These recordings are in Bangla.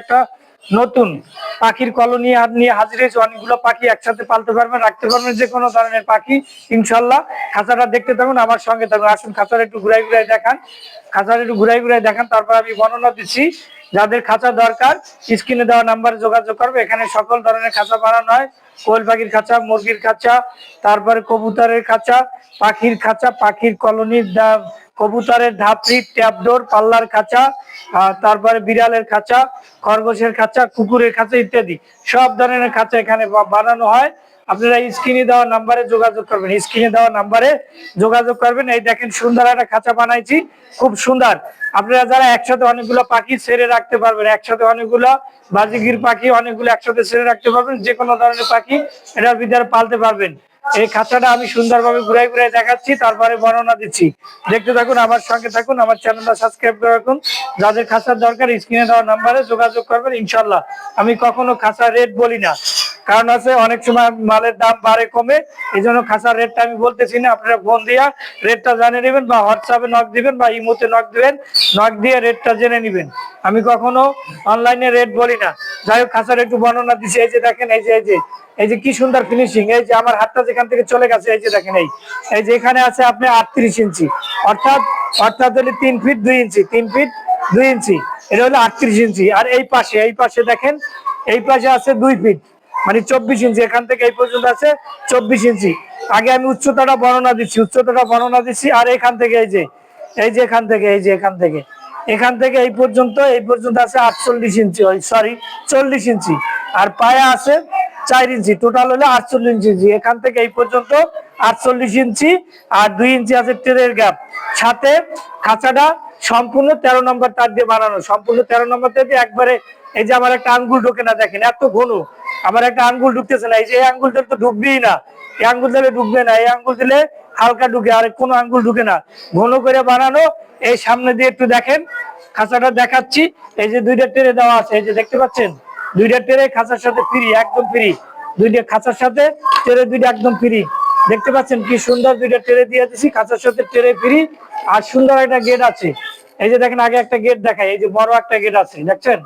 একটা নতুন পাখির কলোনি অনেকগুলো পাখি একসাথে পালতে পারবেন, রাখতে পারবেন, যে কোনো ধরনের পাখি, ইনশাল্লাহ। খাঁচাটা দেখতে থাকুন, আমার সঙ্গে থাকুন। আসুন, খাঁচাটা একটু ঘুরাই ঘুরাই দেখান। খাঁচাটা একটু ঘুরাই ঘুরাই দেখান, তারপর আমি বর্ণনা দিচ্ছি যাদের খাঁচা দরকার, স্ক্রিনে দেওয়া নাম্বারে যোগাযোগ করবে। এখানে সকল ধরনের খাঁচা বানানো হয়। কোয়েল পাখির খাঁচা, মুরগির খাঁচা, তারপরে কবুতরের খাঁচা, পাখির খাঁচা, পাখির কলোনির কবুতরের ধাপড়ি, ট্যাপডোর, পাল্লার খাঁচা তারপরে বিড়ালের খাঁচা, খরগোশের খাঁচা, কুকুরের খাঁচা ইত্যাদি। সব ধরনের খাঁচা এখানে বানানো হয়। আপনারা স্ক্রিনে দেওয়া নাম্বারে যোগাযোগ করবেন। স্ক্রিনে দেওয়া নাম্বারে যোগাযোগ করবেন। এই দেখেন সুন্দর একটা খাঁচা বানাইছি। খুব সুন্দর। আপনারা যারা একসাথে অনেকগুলো পাখি ছেড়ে রাখতে পারবেন, একসাথে অনেকগুলো বাজিগির পাখি অনেকগুলো একসাথে ছেড়ে রাখতে পারবেন যে কোনো ধরনের পাখি এটার ভিতরে পালতে পারবেন। এই খাতাটা আমি সুন্দরভাবে ঘুরাই ঘুরাই দেখাচ্ছি, তারপরে বর্ণনা দিচ্ছি। দেখতে থাকুন, আমার সঙ্গে থাকুন, আমার চ্যানেলটা সাবস্ক্রাইব করে রাখুন। যাদের খাঁচার দরকার, স্ক্রিনে দেওয়া নাম্বারে যোগাযোগ করবেন, ইনশাল্লাহ। আমি কখনো খাঁচা রেট বলি না। কারণ আছে অনেক সময় মালের দাম বাড়ে, কমে। এই জন্য খাঁচার রেটটা আমি বলতেছি না, আপনারা ফোন দিয়া রেটটা জানিয়ে নেবেন বা হোয়াটসঅ্যাপে নক দিবেন বা ইমোতে নক দিবেন। নক দিয়ে রেটটা জেনে নেবেন। আমি কখনো অনলাইনে রেট বলি না। যাই হোক, খাসার একটু বর্ণনা দিচ্ছি এই যে দেখেন, এই যে এই যে এই যে কি সুন্দর ফিনিশিং এই যে আমার হাতটা যেখান থেকে চলে গেছে, এই যে দেখেন, এই এই যে এখানে আছে আপনি আটত্রিশ ইঞ্চি। অর্থাৎ অর্থাৎ হলে তিন ফিট দুই ইঞ্চি, তিন ফিট দুই ইঞ্চি। এটা হলো আটত্রিশ ইঞ্চি। আর এই পাশে এই পাশে দেখেন, এই পাশে আছে দুই ফিট মানে চব্বিশ ইঞ্চি, এখান থেকে এই পর্যন্ত আছে চব্বিশ ইঞ্চি। আগে আমি উচ্চতাটা বর্ণনা দিচ্ছি, উচ্চতাটা বর্ণনা দিচ্ছি, আর এখান থেকে এই যে এই যে এখান থেকে, এই যে এখান থেকে। এখান থেকে এই পর্যন্ত এই পর্যন্ত আছে আটচল্লিশ ইঞ্চি, ওই সরি চল্লিশ ইঞ্চি। আর পায়ে আছে চার ইঞ্চি টোটাল হলো আটচল্লিশ ইঞ্চি। এখান থেকে এই পর্যন্ত আটচল্লিশ ইঞ্চি, আর দুই ইঞ্চি আছে ট্রেনের গ্যাপ সাথে খাঁচাটা সম্পূর্ণ তেরো নম্বর তার দিয়ে বানানো। সম্পূর্ণ তেরো নম্বর তার দিয়ে একবারে, এই যে আমার একটা আঙ্গুল ঢোকে না, দেখেন, এত ঘন। আমার একটা আঙ্গুল ঢুকতেছে না, এই যে আঙ্গুলটা তো ঢুকবেই না, এই আঙ্গুল দিলে ঢুকবে না, এই আঙ্গুল দিলে হালকা ঢুকে, আর কোনো আঙ্গুল ঢুকে না। ঘন করে বানানো, এই সামনে দিয়ে একটু দেখেন, খাঁচাটা দেখাচ্ছি, এই যে দুইটা টেরে দেওয়া আছে, এই যে দেখতে পাচ্ছেন? দুইটা টেরে খাঁচার সাথে ফ্রি, একদম ফ্রি। দুইটা খাঁচার সাথে টেরে দুইটা একদম ফ্রি। দেখতে পাচ্ছেন কি সুন্দর দুইটা টেরে দিয়ে দিছি, খাঁচার সাথে টেরে ফ্রি, আর সুন্দর একটা গেট আছে। এই যে দেখেন আগে একটা গেট দেখায় এই যে বড় একটা গেট আছে, দেখছেন?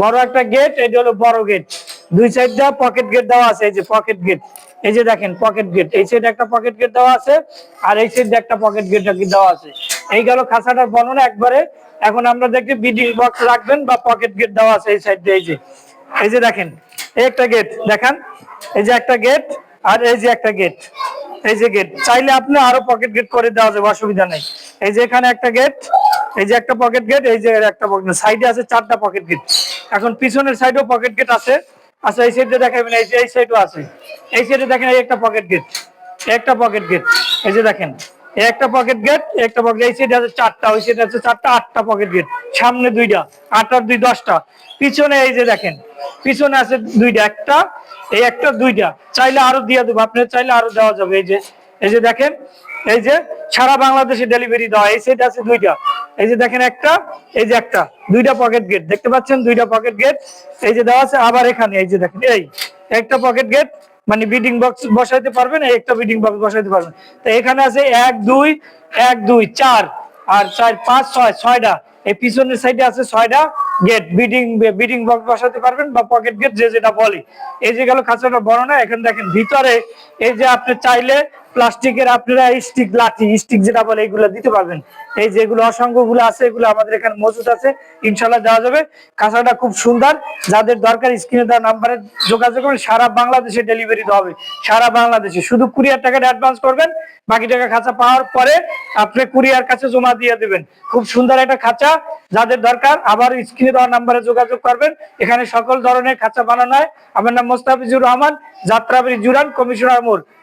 বড় একটা গেট, এটা হলো বড় গেট। দুই সাইডটা পকেট গেট দেওয়া আছে, এই যে পকেট গেট এই যে দেখেন পকেট গেট এই সাইডে একটা পকেট গেট দেওয়া আছে, আর এই সাইডে একটা পকেট গেট দেওয়া আছে। এই গেল খাঁচাটার বর্ণনা একবারে, এখন আমরা দেখি বিডি বক্স রাখবেন বা পকেট গেট দেওয়া আছে এই সাইড এই যে এই যে দেখেন, এই একটা গেট দেখান, এই যে একটা গেট আর এই যে একটা গেট এই যে গেট চাইলে আপনি আরও পকেট গেট করে দেওয়া যাবে, অসুবিধা নেই। এই যে এখানে একটা গেট এই যে একটা পকেট গেট এই যে একটা পকেট সাইডে আছে চারটা পকেট গেট এখন পিছনের সাইডেও পকেট গেট আছে। আচ্ছা এই সাইডে দেখাবেন এই যে, এই সাইডও আছে। এই সাইডে দেখেন, এই একটা পকেট গেট একটা পকেট গেট এই যে দেখেন একটা পকেট গেট একটা পকেট এই সাইডে আছে চারটা, ওই সাইডে আছে চারটা, আটটা পকেট গেট সামনে দুইটা আট আর দুই, দশটা। পিছনে এই যে দেখেন, পিছনে আছে দুইটা, একটা, এই একটা, দুইটা। চাইলে আরও দিয়ে দেবো, আপনি চাইলে আরও দেওয়া যাবে। এই যে এই যে দেখেন, এই যে সারা বাংলাদেশে ডেলিভারি দেওয়া, এই সেট আছে দুইটা। এই যে দেখেন একটা, এই যে একটা, দুইটা পকেট গেট দেখতে পাচ্ছেন? দুইটা পকেট গেট এই যে দেওয়া আছে, আবার এখানে, এই যে দেখেন, এই একটা পকেট গেট মানে বিডিং বক্স বসাইতে পারবেন একটা বিডিং বক্স বসাইতে পারবেন। তো এখানে আছে এক, দুই এক, দুই, চার, আর চার, পাঁচ, ছয়, ছয়টা, এই পিছনের সাইডে আছে ছয়টা গেট বিডিং বিডিং বক্স বসাতে পারবেন, বা পকেট গেট যে যেটা বলি। এই যে গেল খাঁচাটা বড় না, এখানে দেখেন ভিতরে, এই যে আপনি চাইলে প্লাস্টিকের আপনারা স্টিক, লাঠি, স্টিক যেটা বলে, এগুলো দিতে পারবেন। এই যেগুলো অসংখ্যগুলো আছে, এগুলো আমাদের এখানে মজুদ আছে ইনশাল্লাহ দেওয়া যাবে। খাঁচাটা খুব সুন্দর। যাদের দরকার, স্ক্রিনে দেওয়া নাম্বারে যোগাযোগ করবেন সারা বাংলাদেশে ডেলিভারি দেওয়া হবে। সারা বাংলাদেশে। শুধু কুরিয়ার টাকাটা অ্যাডভান্স করবেন, বাকি টাকা খাঁচা পাওয়ার পরে আপনি কুরিয়ার কাছে জমা দিয়ে দেবেন। খুব সুন্দর একটা খাঁচা। যাদের দরকার, আবার স্ক্রিনে দেওয়া নাম্বারে যোগাযোগ করবেন। এখানে সকল ধরনের খাঁচা বানানো হয়। আমার নাম মোস্তাফিজুর রহমান, যাত্রাবাড়ি জুরান, কমিশনার মোড়।